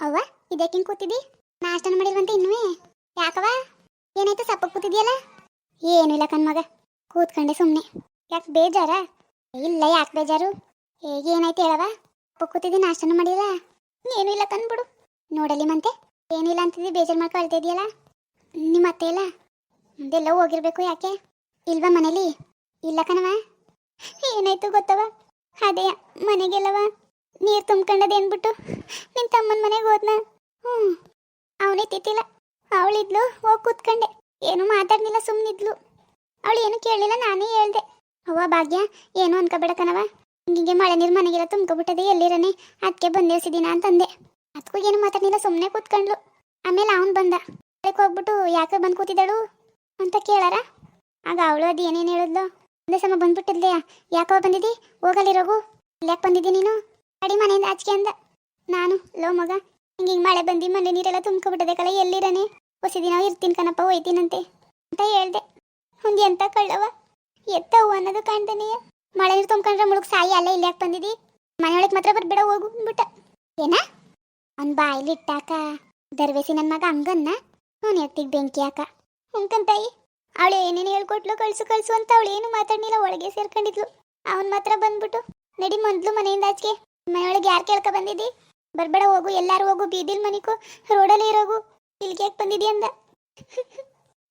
ಅವ್ವ ಇದಕ್ಕಿಂಗ್ ಕೂತಿದ್ದಿ? ನಾಷ್ಟನ ಮಾಡಿಲ್ವಂತ ಇನ್ನೂ ಯಾಕವ ಏನಾಯ್ತು ಸಪ್ಪ ಕೂತಿದ್ಯಲ್ಲ? ಏನಿಲ್ಲ ಕಣ್ಮಗ ಕೂತ್ಕೊಂಡೆ ಸುಮ್ಮನೆ ಯಾಕೆ ಬೇಜಾರ? ಇಲ್ಲ, ಯಾಕೆ ಬೇಜಾರು? ಹೇಗೆ ಏನಾಯ್ತು ಹೇಳವ ಸಪ್ಪ ಕೂತಿದ್ದಿ, ನಾಷ್ಟನ ಮಾಡಿಲ್ಲ? ಏನೂ ಇಲ್ಲ ತಂದ್ಬಿಡು ನೋಡಲಿ ಮಂತೆ ಏನಿಲ್ಲ ಅಂತಿದ್ದಿ, ಬೇಜಾರು ಮಾಡ್ಕೊ ಅಳ್ತಾ ಇದೆಯಲ್ಲ ನಿಮ್ಮ ಅತ್ತೆ ಇಲ್ಲ? ಮುಂದೆಲ್ಲ ಹೋಗಿರ್ಬೇಕು ಯಾಕೆ? ಇಲ್ವಾ ಮನೇಲಿ? ಇಲ್ಲ ಕಣವ ಏನಾಯ್ತು ಗೊತ್ತವ ಅದೇ ಮನೆಗೆಲ್ಲವ ನೀರು ತುಂಬ್ಕೊಂಡದೆ ಅಂದ್ಬಿಟ್ಟು ನಿನ್ನ ತಮ್ಮನ ಮನೆಗೆ ಹೋದ್ನ? ಹ್ಞೂ ಅವನೇ ತಿತ್ತಿಲ್ಲ. ಅವಳಿದ್ಲು, ಹೋಗಿ ಕೂತ್ಕೊಂಡೆ. ಏನು ಮಾತಾಡ್ಲಿಲ್ಲ ಸುಮ್ಮನಿದ್ಲು ಅವಳು ಏನು ಕೇಳಲಿಲ್ಲ, ನಾನೇ ಹೇಳ್ದೆ. ಅವ್ವ ಭಾಗ್ಯ, ಏನು ಅನ್ಕೋಬೇಡ ಕಣವ ಹಿಂಗೆ ಮಳೆ ನೀರು ಮನೆಗೆಲ್ಲ ತುಂಬ್ಕೊಬಿಟ್ಟದೆ, ಎಲ್ಲಿರನೆ? ಅದಕ್ಕೆ ಬಂದೇಸಿದಿನ ಅಂತಂದೆ. ಅದಕ್ಕೂ ಏನು ಮಾತಾಡಲಿಲ್ಲ ಸುಮ್ಮನೆ ಕೂತ್ಕೊಂಡ್ಲು ಆಮೇಲೆ ಅವನು ಬಂದ. ಅದಕ್ಕೆ ಹೋಗ್ಬಿಟ್ಟು ಯಾಕೆ ಬಂದು ಕೂತಿದ್ದಾಳು ಅಂತ ಕೇಳಾರ? ಆಗ ಅವಳು ಅದು ಏನೇನು ಹೇಳಿದ್ಲು? ಒಂದೇ ಸಮ ಬಂದ್ಬಿಟ್ಟಿದ್ಲೆಯಾ ಯಾಕವ ಬಂದಿದ್ದಿ ಹೋಗಲ್ಲಿರೋಗು? ಯಾಕೆ ಬಂದಿದ್ದಿ ನೀನು? ಅಡಿ ಮನೆಯಿಂದ ಆಚೆಗೆ ಅಂದ. ನಾನು, ಲೋ ಮಗ, ಹಿಂಗೆ ಹಿಂಗೆ ಮಳೆ ಬಂದು ಮನೆ ನೀರೆಲ್ಲ ತುಂಬ್ಕೊಬಿಟ್ಟದೆ ಕಲ ಎಲ್ಲಿರನೆ? ಹೊಸ ದಿನ ಇರ್ತೀನಿ ಕಣಪ್ಪ, ಹೋಯ್ತೀನಂತೆ ಅಂತ ಹೇಳ್ದೆ. ಹುಂದಿ ಅಂತ ಕಳ್ಳವ, ಎತ್ತವು ಅನ್ನೋದು ಕಾಣ್ತಾನೆಯ ಮಳೆ ನೀರು ತುಂಬ್ಕೊಂಡ್ರೆ ಮುಳುಗ್ ಸಾಯಿ ಅಲ್ಲೇ ಇಲ್ಲಿ ಯಾಕೆ ಬಂದಿದ್ದಿ ಮನೆಯೊಳಗೆ ಮಾತ್ರ ಬರ್ಬೇಡ, ಹೋಗು ಅಂದ್ಬಿಟ್ಟ. ಏನ? ಅವ್ನ ಬಾಯಲ್ಲಿ ಇಟ್ಟಾಕ, ದರ್ವೇಸಿ ನನ್ನ ಮಗ ಹಂಗನ್ನ? ಅವ್ನು ಎತ್ತಿಗೆ ಬೆಂಕಿ ಹಾಕ. ಹುಂಕಂತಾಯಿ ಅವಳು ಏನೇನು ಹೇಳ್ಕೊಟ್ಲು ಕಳ್ಸು ಕಳ್ಸು ಅಂತ ಅವಳು ಏನು ಮಾತಾಡ್ಲಿಲ್ಲ, ಒಳಗೆ ಸೇರ್ಕೊಂಡಿದ್ಲು. ಅವನ್ ಮಾತ್ರ ಬಂದ್ಬಿಟ್ಟು ನಡಿ ಮೊದ್ಲು ಮನೆಯಿಂದ ಆಚೆಗೆ. ಮನೆಯೊಳಗೆ ಯಾರು ಕೇಳ್ಕೊ ಬಂದಿದ್ದಿ? ಬರ್ಬೇಡ ಹೋಗು, ಎಲ್ಲಾರು ಹೋಗು, ಬೀದಿಲ್ ಮನಿಕು, ರೋಡಲ್ಲಿ ಇರೋಗು ಇಲ್ಲಿಗೆ ಯಾಕೆ ಬಂದಿದ್ದಿ ಅಂದ?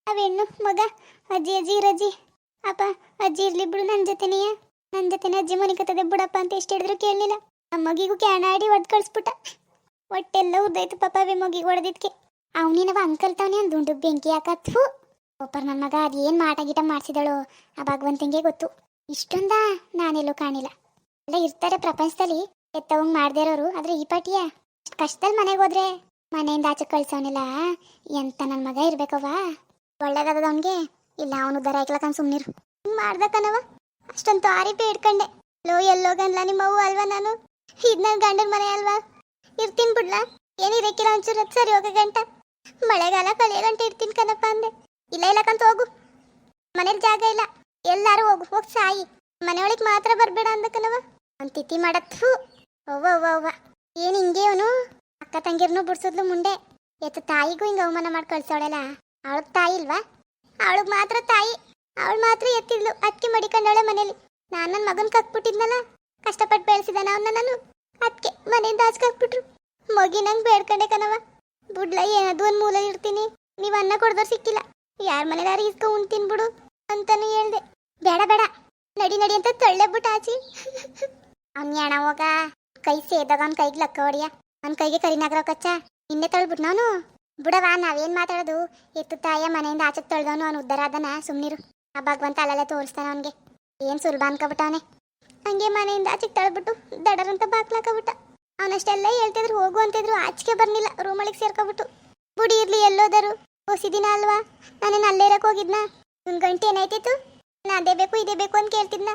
ಅವೇನು ಮಗ, ಅಜ್ಜಿ ಅಜ್ಜಿ ಇರಜ್ಜಿ. ಅಪ್ಪ, ಅಜ್ಜಿ ಇರ್ಲಿ ಬಿಡು ನನ್ನ ಜೊತೆನೆಯ. ನನ್ನ ಜೊತೆನೆ ಅಜ್ಜಿ ಮನಿಕತ್ತದೆ ಬಿಡಪ್ಪ ಅಂತ ಎಷ್ಟು ಹೇಳಿದ್ರು ಕೇಳಲಿಲ್ಲ. ಆ ಮಗಿಗೂ ಕ್ಯಾನಾಡಿ ಹೊಡೆದು ಕಳಿಸ್ಬಿಟ್ಟ. ಒಟ್ಟೆಲ್ಲ ಉದ್ದಾಯ್ತು ಪಾಪ ಅವೆ ಮಗಿಗೆ ಹೊಡೆದಿದ್ಕೆ. ಅವನಿನವ ಅಂಕಲ್ ತವನೇ ಒಂದು ದುಂಡು ಬೆಂಕಿ ಹಾಕತ್ವು ಒಬ್ಬರು ನನ್ನ ಮಗ ಅದೇನು ಮಾಟ ಗೀಟ ಮಾಡಿಸಿದಳು, ಆ ಭಗವಂತಂಗೆ ಗೊತ್ತು. ಇಷ್ಟೊಂದ ನಾನೆಲ್ಲೂ ಕಾಣಿಲ್ಲ ಎಲ್ಲ ಇರ್ತಾರೆ ಪ್ರಪಂಚದಲ್ಲಿ. ಎತ್ತವಂಗ್ ಮಾಡ್ದೇ ಇರೋರು, ಆದ್ರೆ ಈ ಪಾಟಿಯ ಕಷ್ಟದಲ್ಲಿ ಮನೆಗೆ ಹೋದ್ರೆ ಮನೆಯಿಂದ ಆಚೆ ಕಳ್ಸೋನಿಲ್ಲ? ಎಂತ ನನ್ನ ಮಗ ಇರ್ಬೇಕವ್ವ? ಒಳ್ಳೇದಾದ ಅವನ್ಗೆ? ಇಲ್ಲ, ಅವನು ದರ ಹಾಕ್ಲಕ್ಕ ಸುಮ್ನಿರು. ಹಿಂಗ್ ಮಾಡ್ದಕ್ಕನವ ಅಷ್ಟೊಂದು ತಾರಿ ಇಟ್ಕಂಡೆ. ಲೋ, ಎಲ್ಲೋಗನ್ಲ ನಿಮ್ಮ ಅವು ಅಲ್ವಾ ನಾನು? ಇದ್ ನನ್ನ ಗಂಡನ ಮನೆ ಅಲ್ವಾ? ಇರ್ತೀನಿ ಬಿಡ್ಲಾ? ಏನಿರಕ್ಕಿಲ್ಲ ಒಂಚೂರು ಸರಿ ಹೋಗ ಗಂಟ. ಮಳೆಗಾಲ ಕಳೆ ಗಂಟೆ ಇರ್ತೀನಿ ಕನಪ್ಪ ಅಂದೆ. ಇಲ್ಲ ಇಲ್ಲ ಕಂತ ಹೋಗು. ಮನೇಲಿ ಜಾಗ ಇಲ್ಲ. ಎಲ್ಲಾರು ಹೋಗು, ಹೋಗ್ ಸಾಯಿ. ಮನೆಯೊಳಗೆ ಮಾತ್ರ ಬರ್ಬೇಡ ಅಂದಕ್ಕನವ ಒಂದ್ ತಿಥಿ ಮಾಡತ್ತು ಅವ್ವ ಅವ್ವ ಅವ್ವ. ಏನು ಹಿಂಗೆ ಅವನು? ಅಕ್ಕ ತಂಗಿರ್ನು ಬಿಡ್ಸಿದ್ಲು ಮುಂಡೆ ಎತ್ತ ತಾಯಿಗೂ ಹಿಂಗ ಅವಮಾನ ಮಾಡಿ ಕಳ್ಸೋಳಲ್ಲ ಅವಳಗ್ ತಾಯಿ ಇಲ್ವಾ? ಅವಳಗ್ ಮಾತ್ರ ತಾಯಿ. ಅವಳು ಮಾತ್ರ ಎತ್ತಿದ್ಲು ಅಕ್ಕಿ ಮಡಿಕೊಂಡವಳೆ ಮನೇಲಿ. ನಾನು ನನ್ನ ಮಗನ ಕಕ್ಬಿಟ್ಟಿದ್ನಲ್ಲ. ಕಷ್ಟಪಟ್ಟು ಬೆಳೆಸಿದಾನ ಅವನ್ನ ನಾನು. ಅದಕ್ಕೆ ಮನೆಯಿಂದ ಆಚೆ ಹಾಕ್ಬಿಟ್ರು ಮಗಿ ನಂಗೆ ಬೇಡ್ಕೊಂಡೆ ಕಣವ ಬುಡ್ಲ, ಏನದು ಒಂದು ಮೂಲ ಇರ್ತೀನಿ ನೀವು ಅನ್ನ ಕೊಡ್ದವ್ರು ಸಿಕ್ಕಿಲ್ಲ. ಯಾರ ಮನೆದಾರ ಇಸ್ಕೊ ಉಣ್ತೀನಿ ಬಿಡು ಅಂತಾನು ಹೇಳ್ದೆ. ಬೇಡ ಬೇಡ. ನಡಿ ನಡಿ ಅಂತ ತಳ್ಳೆ ಬಿಟ್ಟು ಆಚಿ. ಅವ್ನ ಹೋಗ? ಕೈ ಸೇದಾಗ ಅವ್ನ ಕೈಗೆ ಲಕ್ಕ ಹೊಡಿಯ. ಅವ್ನ ಕೈಗೆ ಕರಿನಾಗ್ರವ ಕಚ್ಚ ನಿನ್ನೆ ತೊಳ್ಬಿಟ್ ನಾನು ಬಿಡವ, ನಾವೇನ್ ಮಾತಾಡೋದು? ಎತ್ತು ತಾಯ ಮನೆಯಿಂದ ಆಚೆ ತಳ್ದವನು ಅವ್ನು ಉದ್ದಾರ ಅದನ ಸುಮ್ನಿರು. ಆ ಭಗವಂತ ಅಲ್ಲೆಲ್ಲ ತೋರಿಸ್ತಾನ ಅವನ್ಗೆ. ಏನ್ ಸುಲಭ ಅನ್ಕೊಬಿಟ್ಟವನೆ. ಹಂಗೆ ಮನೆಯಿಂದ ಆಚೆಗೆ ತಳ್ಬಿಟ್ಟು ದಡರಂತ ಬಾಕ್ಲಾಕಬಿಟ್ಟ ಅವನಷ್ಟೆಲ್ಲ ಹೇಳ್ತಿದ್ರು, ಹೋಗು ಅಂತಿದ್ರು, ಆಚೆಗೆ ಬರ್ನಿಲ್ಲ. ರೂಮೊಳಗೆ ಸೇರ್ಕೊಬಿಟ್ಟು. ಬುಡಿ ಇರ್ಲಿ, ಎಲ್ಲೋದರು. ಹೊಸಿದಿನ ಅಲ್ವಾ? ನಾನೇನು ಅಲ್ಲೇ ಇರಕ್ ಹೋಗಿದ್ನ? ಒಂದ್ ಗಂಟೆ ಏನಾಯ್ತಿತ್ತು? ನಾ ಅದೇ ಬೇಕು, ಇದೇ ಬೇಕು ಅಂತ ಕೇಳ್ತಿದ್ನ.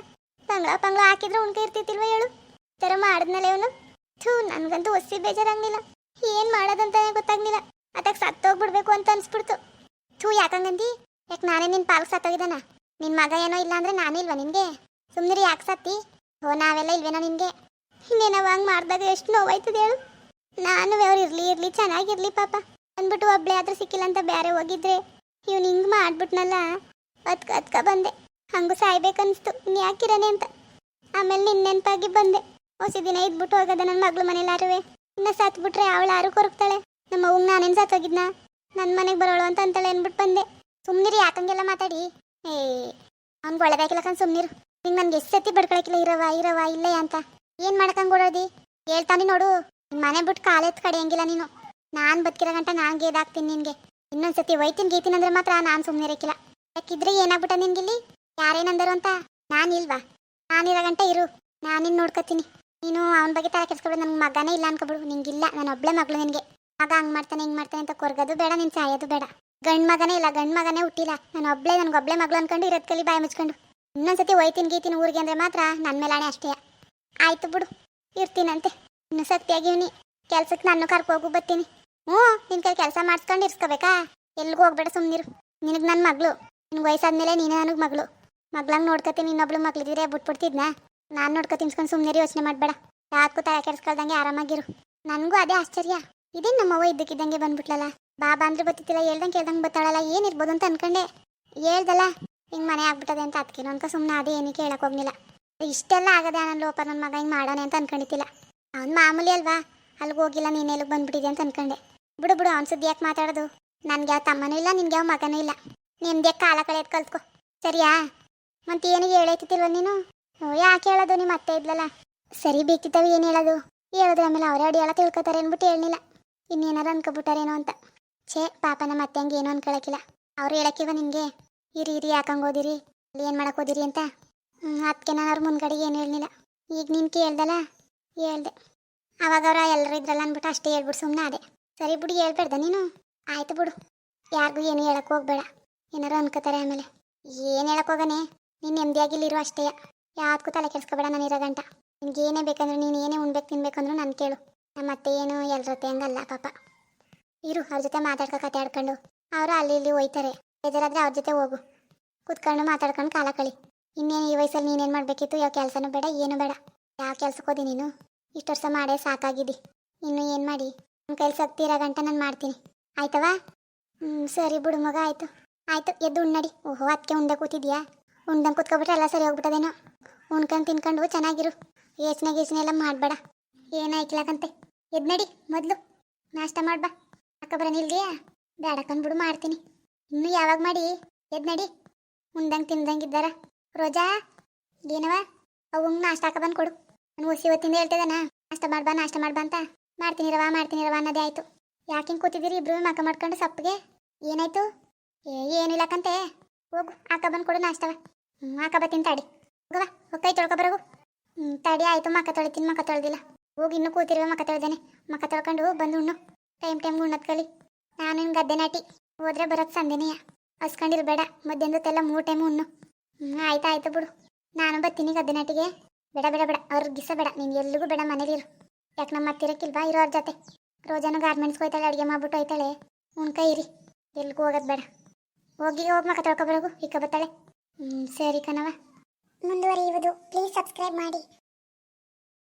ಪಂಗ್ಳ ಪಂಗ್ಳ ಹಾಕಿದ್ರೆ ಉಣ್ಕ ಇರ್ತಿತ್ತಿಲ್ವ ಹೇಳು. ಥರ ಮಾಡಿದ್ನಲ್ಲ ಇವನು? ಥೂ, ನನಗಂತೂ ಒಸಿ ಬೇಜಾರಾಗ್ಲಿಲ್ಲ. ಏನು ಮಾಡೋದಂತಾನೆ ಗೊತ್ತಾಗ್ಲಿಲ್ಲ. ಅದಕ್ಕೆ ಸತ್ತೋಗ್ಬಿಡ್ಬೇಕು ಅಂತ ಅನ್ಸ್ಬಿಡ್ತು. ಥೂ ಯಾಕಂಗಂದಿ ಯಾಕೆ ನಾನೇ ನಿನ್ನ ಪಾಲ್ಗೆ ಸತ್ತೋಗಿದ್ದಾನ? ನಿನ್ನ ಮಗ ಏನೋ ಇಲ್ಲ ಅಂದರೆ ನಾನಿಲ್ವ ನಿನಗೆ? ಸುಮ್ಮನೆ ಯಾಕೆ ಸತ್ತಿ? ಓ ನಾವೆಲ್ಲ ಇಲ್ವೇನೋ ನಿನಗೆ? ಇನ್ನೇನವ ಹಂಗೆ ಮಾಡಿದಾಗ ಎಷ್ಟು ನೋವಾಯ್ತದೆ ಹೇಳು. ನಾನು ಅವ್ರು ಇರಲಿ ಇರಲಿ, ಚೆನ್ನಾಗಿರಲಿ ಪಾಪ. ಅಂದ್ಬಿಟ್ಟು ಒಬ್ಳೆ ಆದರೂ ಸಿಕ್ಕಿಲ್ಲ ಅಂತ ಬೇರೆ ಹೋಗಿದ್ರೆ ಇವ್ನು ಹಿಂಗೆ ಮಾಡ್ಬಿಟ್ನಲ್ಲ. ಅದ್ಕ ಅದ್ಕ ಬಂದೆ. ಹಂಗೂ ಸಾಯ್ಬೇಕನ್ನಿಸ್ತು ಇನ್ನು ಯಾಕಿರನೆ ಅಂತ. ಆಮೇಲೆ ನಿನ್ನ ನೆನಪಾಗಿ ಬಂದೆ. ಹೊಸ ದಿನ ಇದ್ಬಿಟ್ಟು ಹೋಗದ ನನ್ನ ಮಗ್ಳು ಮನೇಲಾರುವೆ ಇನ್ನ ಸತ್ಬಿಟ್ರೆ ಅವಳು ಯಾರು ಕೊರಗ್ತಾಳೆ? ನಮ್ಮ ಅವ್ಗ ನಾನೇನು ಸತ್ತೋಗಿದ್ನ? ನನ್ನ ಮನೆಗೆ ಬರೋಳು ಅಂತ ಅಂತಾಳೆ ಅನ್ಬಿಟ್ಟು ಬಂದೆ. ಸುಮ್ಮನಿರಿ ಯಾಕಂಗೆಲ್ಲ ಮಾತಾಡಿ. ಏ, ಅವ್ನ್ಗೆ ಒಳ್ಳೇದಾಗಿಲ್ಲ ಕಣ್ ಸುಮ್ನಿರು. ನಿಂಗೆ ನನ್ಗೆ ಎಷ್ಟು ಸತಿ ಬಡ್ಕೊಳಕಿಲ್ಲ ಇರವ ಇರವ ಇಲ್ಲೇ ಅಂತ. ಏನು ಮಾಡಕಂಗ್ ಓಡೋದಿ ಹೇಳ್ತಾನೆ ನೋಡು. ಮನೆ ಬಿಟ್ಟು ಕಾಲೆತ್ ಕಡಿಯಂಗಿಲ್ಲ ನೀನು. ನಾನು ಬದುಕಿರೋ ಗಂಟ ನಾನು ಗೇದಾಗ್ತೀನಿ ನಿನಗೆ. ಇನ್ನೊಂದ್ಸತಿ ಒಯ್ತೀನಿ, ಗೀತೀನಿ ಅಂದ್ರೆ ಮಾತ್ರ ನಾನು ಸುಮ್ಮನೆ ಇರಕ್ಕಿಲ್ಲ ಯಾಕಿದ್ರೆ ಏನಾಗ್ಬಿಟ್ಟ ನಿನ್ಗಿಲ್ಲಿ? ಯಾರೇನಂದರು ಅಂತ? ನಾನಿಲ್ವಾ ನಾನಿರೋ ಗಂಟ ಇರು. ನಾನಿನ್ ನೋಡ್ಕೊತೀನಿ. ನೀನು ಅವನ ಬಗ್ಗೆ ತರ ಕೆಡ್ಸ್ಕೊಬಿಡು, ನನಗೆ ಮಗನೇ ಇಲ್ಲ ಅನ್ಕೊಬಿಡು. ನಿಂಗಿಲ್ಲ, ನಾನು ಒಬ್ಳೆ ಮಗಳು ನಿನಗೆ. ಮಗ ಹಂಗ್ ಮಾಡ್ತಾನೆ, ಹಿಂಗ್ ಮಾಡ್ತಾನೆ ಅಂತ ಕೊರ್ಗೋದು ಬೇಡ, ನಿನ್ ಸಾಯೋದು ಬೇಡ. ಗಂಡ್ ಮಗನೇ ಇಲ್ಲ, ಗಂಡ್ ಮಗನೇ ಹುಟ್ಟಿಲ್ಲ. ನಾನು ಒಬ್ಳೆ, ನನ್ಗೆ ಒಬ್ಳೆ ಮಗಳು ಅನ್ಕೊಂಡು ಇರೋದ್ ಕಲಿ ಬಾಯಿ ಮುಚ್ಕೊಂಡು. ಇನ್ನೊಂದ್ಸತಿ ಒಯ್ತೀನಿ ಗೀತೀನಿ ಊರಿಗೆ ಅಂದ್ರೆ ಮಾತ್ರ ನನ್ನ ಮೇಲಾಣೆ ಅಷ್ಟೇ. ಆಯ್ತು ಬಿಡು, ಇರ್ತೀನಂತೆ. ಇನ್ನು ಸತ್ಯಾಗಿವ್ನಿ ಕೆಲ್ಸಕ್ಕೆ ನಾನು ಕರ್ಕೋಗು ಬರ್ತೀನಿ. ಹ್ಞೂ, ನಿನ್ ಕೈ ಕೆಲಸ ಮಾಡಿಸ್ಕೊಂಡು ಇರ್ಸ್ಕೋಬೇಕಾ? ಎಲ್ಗೂ ಹೋಗ್ಬೇಡ ಸುಮ್ನಿರು. ನಿನಗೆ ನನ್ನ ಮಗಳು. ನಿನ್ಗೆ ವಯಸ್ಸಾದ್ಮೇಲೆ ನೀನು ನನಗೆ ಮಗಳು. ಮಗ್ಳಂಗೆ ನೋಡ್ಕೊತೀನಿ, ಇನ್ನೊಬ್ಳು ಮಗ್ಳಿದ್ರೆ ಬಿಟ್ಬಿಡ್ತಿದ್ನಾ? ನಾನು ನೋಡ್ಕೊತೀನಿ ಸುಮ್ಮನೆ ಯೋಚನೆ ಮಾಡಬೇಡ. ಯಾಕೂ ತಲೆ ಕೆಡಿಸ್ಕೊಳ್ದಂಗೆ ಆರಾಮಾಗಿರು. ನನಗೂ ಅದೇ ಆಶ್ಚರ್ಯ. ಇದೇನು ನಮ್ಮವ್ವ ಇದ್ದಕ್ಕಿದ್ದಂಗೆ ಬಂದ್ಬಿಟ್ಲಲ್ಲ? ಬಾಬಾ ಅಂದ್ರೆ ಬತ್ತಿತ್ತಿಲ್ಲ, ಹೇಳ್ದಂಗೆ ಕೇಳ್ದಂಗೆ ಬತ್ತಾಳಲ್ಲ ಏನಿರ್ಬೋದು ಅಂತ ಅನ್ಕೊಂಡೆ. ಹೇಳ್ದಲ್ಲ, ಹಿಂಗೆ ಮನೆ ಆಗ್ಬಿಟ್ಟದೆ ಅಂತ ಅದಕ್ಕೆ ಅನ್ಕ ಸುಮ್ಮನೆ ಅದೇ ಏನಕ್ಕೆ ಹೇಳಕ್ ಹೋಗ್ಲಿಲ್ಲ ಇಷ್ಟೆಲ್ಲ ಆಗದೆ ನನ್ನ ಲೋಪ ನನ್ನ ಮಗ ಹಿಂಗೆ ಮಾಡೋಣ ಅಂತ ಅನ್ಕೊಂಡಿದ್ದಿಲ್ಲ ಅವ್ನು ಮಾಮೂಲಿ ಅಲ್ವಾ? ಅಲ್ಲಿಗೆ ಹೋಗಿಲ್ಲ, ನೀನು ಎಲ್ಲಿಗೆ ಬಂದ್ಬಿಟ್ಟಿದೆ ಅಂತ ಅನ್ಕೊಂಡೆ. ಬಿಡು ಬಿಡು, ಅವ್ನ ಸುದ್ದಿ ಯಾಕೆ ಮಾತಾಡೋದು? ನನ್ಗೆ ಯಾವ ತಮ್ಮನೂ ಇಲ್ಲ, ನಿನ್ಗೆ ಯಾವ ಮಗನೂ ಇಲ್ಲ. ನಿಮ್ದೆ ಕಾಲ ಕಳೆಯೋದು ಕಲ್ತ್ಕೊ ಸರಿಯಾ? ಮತ್ತೆ ಏನಿಗೆ ಹೇಳೈತಿಲ್ವ ನೀನು? ಯಾಕೆ ಹೇಳೋದು ನಿಮ್ಮ ಅತ್ತೆ ಇದ್ಲಲ್ಲ? ಸರಿ ಬೇಕಿತ್ತವ ಏನು ಹೇಳೋದು? ಹೇಳಿದ್ರೆ ಆಮೇಲೆ ಅವರೇ ಅಡಿ ಎಲ್ಲ ತಿಳ್ಕೊತಾರೆ ಅಂದ್ಬಿಟ್ಟು ಹೇಳಿಲ್ಲ ಇನ್ನೇನಾರು ಅನ್ಕೊಬಿಟ್ಟಾರೇನೋ ಅಂತ. ಛೇ, ಪಾಪ ನಮ್ಮ ಅತ್ತೆ ಹಂಗೆ ಏನೋ ಅನ್ಕೊಳಕಿಲ್ಲ. ಅವ್ರು ಹೇಳಕ್ಕಿವ ನಿಮಗೆ ಇರಿ ಇರಿ ಯಾಕಂಗೆ ಓದಿರಿ? ಅಲ್ಲಿ ಏನು ಮಾಡಕ್ಕೆ ಓದಿರಿ ಅಂತ? ಅದಕ್ಕೆ ನಾನು ಅವ್ರ ಮುಂದ್ಗಡೆಗೆ ಏನು ಹೇಳಲಿಲ್ಲ ಈಗ ನೀನು ಕೇಳ್ದಲ್ಲ? ಹೇಳ್ದೆ. ಅವಾಗ ಅವ್ರ ಎಲ್ಲರೂ ಇದ್ರಲ್ಲ ಅಂದ್ಬಿಟ್ಟು ಅಷ್ಟೇ ಹೇಳ್ಬಿಟ್ಟು ಸುಮ್ಮನೆ ಅದೇ ಸರಿ ಬಿಡು, ಹೇಳ್ಬೇಡ್ದ ನೀನು? ಆಯ್ತು ಬಿಡು. ಯಾರಿಗೂ ಏನು ಹೇಳಕ್ಕೆ ಹೋಗ್ಬೇಡ. ಏನಾರು ಅನ್ಕೋತಾರೆ ಆಮೇಲೆ. ಏನು ಹೇಳಕ್ಕೆ ಹೋಗನೆ? ನೀನು ನೆಮ್ಮದಿಯಾಗಿಲ್ಲಿರು ಅಷ್ಟೇ. ಯಾವ್ದಕ್ಕೂ ತಲೆ ಕೆಡ್ಸ್ಕೊಬೇಡ ನಾನು ಇರೋ ಗಂಟ. ಏನೇ ಬೇಕಂದ್ರೆ ನೀನು ಏನೇ ಉಣ್ಬೇಕು ತಿನ್ಬೇಕಂದ್ರೂ ನಾನು ಕೇಳು. ನಮ್ಮ ಅತ್ತೆ ಏನು ಎಲ್ರತ್ತೆ ಹಂಗಲ್ಲ ಪಾಪ. ಇರು, ಅವ್ರ ಜೊತೆ ಮಾತಾಡ್ಕೊ ಕತೆ ಆಡ್ಕೊಂಡು. ಅವರು ಅಲ್ಲಿ ಇಲ್ಲಿ ಹೋಯ್ತಾರೆ ಬೇಜಾರಾದ್ರೆ ಅವ್ರ ಜೊತೆ ಹೋಗು. ಕೂತ್ಕೊಂಡು ಮಾತಾಡ್ಕೊಂಡು ಕಾಲ ಕಳಿ. ಇನ್ನೇನು ಈ ವಯಸ್ಸಲ್ಲಿ ನೀನೇನು ಮಾಡಬೇಕಿತ್ತು? ಯಾವ ಕೆಲಸನೂ ಬೇಡ, ಏನು ಬೇಡ. ಯಾವ ಕೆಲ್ಸಕ್ಕೆ ಹೋದಿ ನೀನು? ಇಷ್ಟು ವರ್ಷ ಮಾಡೇ ಸಾಕಾಗಿದ್ದಿ ಇನ್ನು ಏನು ಮಾಡಿ? ನನ್ನ ಕೈಲಿ ಸತ್ತಿರ ಇರೋ ಗಂಟ ನಾನು ಮಾಡ್ತೀನಿ. ಆಯ್ತವಾ? ಹ್ಞೂ ಸರಿ ಬಿಡು ಮಗ, ಆಯಿತು. ಆಯಿತು, ಎದ್ದು ಉಣ್ಣಡಿ ಓಹೋ ಅದಕ್ಕೆ ಉಂಡೆ ಕೂತಿದ್ಯಾ? ಉಂಡಂಗೆ ಕುತ್ಕೊಬಿಟ್ರೆ ಎಲ್ಲ ಸರಿ ಹೋಗ್ಬಿಟ್ಟದೇನೋ. ಉಣ್ಕೊಂಡು ತಿನ್ಕೊಂಡು ಚೆನ್ನಾಗಿರು. ಯೋಚನೆ ಗೀಚನೆ ಎಲ್ಲ ಮಾಡಬೇಡ. ಏನಾಯ್ಕಿಲ್ಲಕಂತೆ ಎದ್ ನಡಿ, ಮೊದಲು. ನಾಷ್ಟ ಮಾಡ್ಬಾ ಅಕ್ಕ ಬರ ಬೇಡಕ್ಕಂದ್ಬಿಡು ಬೇಡ ಕಂದ್ಬಿಡು ಮಾಡ್ತೀನಿ. ಇನ್ನು ಯಾವಾಗ ಮಾಡಿ? ಎದ್ ನಡಿ. ಉಂಡಂಗೆ ತಿಂದಂಗಿದ್ದಾರ ರೋಜಾ, ಏನವ? ಅವಂಗೆ ನಾಷ್ಟ ಹಾಕ ಬಂದು ಕೊಡು. ನಾನು ಹೊಸಿ ಹೊತ್ತಿಂದ ಹೇಳ್ತಿದ್ದಾನ ನಾಷ್ಟ ಮಾಡ್ಬಾ ನಾಷ್ಟ ಮಾಡ್ಬಾ ಅಂತ. ಮಾಡ್ತೀನಿ ರವಾ ಮಾಡ್ತೀನಿ ರವಾ ಅನ್ನೋದೇ ಆಯ್ತು. ಯಾಕೆ ಹಿಂಗೆ ಕೂತಿದ್ದೀರಿ? ಇಬ್ರು ಮಕ ಮಾಡ್ಕೊಂಡು ಸಪ್ಪಗೆ? ಏನಾಯ್ತು? ಏ, ಏನಿಲ್ಲ ಕಂತೆ. ಹೋಗು. ಆಕ ಬಂದು ಕೊಡು, ನಾಷ್ಟವ. ಹ್ಞೂ ಆಕ ಬತ್ತೀನಿ ತಾಡಿ ಹೋಗವ ಹೊಕ್ಕೈ ತೊಳ್ಕೊ ಬರೋಗು. ಹ್ಞೂ ತಡಿ, ಆಯಿತು ಮಕ ತೊಳಿತೀನಿ ಮಕ ತೊಳ್ದಿಲ್ಲ. ಹೋಗಿ ಇನ್ನೂ ಕೂತಿರುವ ಮಕ ತೊಳ್ದೇನೆ. ಮಕ ತೊಳ್ಕೊಂಡು ಬಂದು ಉಣ್ಣು. ಟೈಮ್ ಟೈಮ್ ಉಣ್ಣತ್ಕಲಿ ನಾನು ಇನ್ನು ಗದ್ದೆ ನಾಟಿ. ಹೋದ್ರೆ ಬರೋದು ಸಂದೇನೆಯ. ಹಸ್ಕೊಂಡಿರ್ಬೇಡ ಮಧ್ಯಾಹ್ನದತ್ತೆಲ್ಲ ಮೂರು ಟೈಮ್ ಉಣ್ಣು. ಹ್ಞೂ ಆಯ್ತು ಆಯ್ತು ಬಿಡು. ನಾನು ಬರ್ತೀನಿ ಗದ್ದೆ ನಾಟಿಗೆ. ಬೇಡ ಬೇಡ ಬೇಡ. ಅವ್ರ ಗಿಸ ಬೇಡ ನೀನು ಎಲ್ಲಿಗೂ ಬೇಡ ಮನೇಲಿರು ಯಾಕೆ ನಮ್ಮ ಹತ್ತಿರಕ್ಕಿಲ್ವಾ ಅವ್ರ ಜೊತೆ. ರೋಜಾನು ಗಾರ್ಮೆಂಟ್ಸ್ಗೆ ಹೋಯ್ತಾಳೆ ಅಡುಗೆ ಮಾಡ್ಬಿಟ್ಟು ಹೋಯ್ತಾಳೆ. ಉಣ್ಕ, ಇರಿ. ಎಲ್ಲಿಗೂ ಹೋಗೋದು ಬೇಡ. ಹೋಗಿ ಹೋಗಿ ಮಕ್ಕ ತೊಳ್ಕೊಬರೋಗು ಇಕ್ಕ ಬರ್ತಾಳೆ ಹ್ಞೂ ಸರಿ ಕಣವ ಮುಂದುವರಿಯುವುದು. ಪ್ಲೀಸ್ ಸಬ್ಸ್ಕ್ರೈಬ್ ಮಾಡಿ.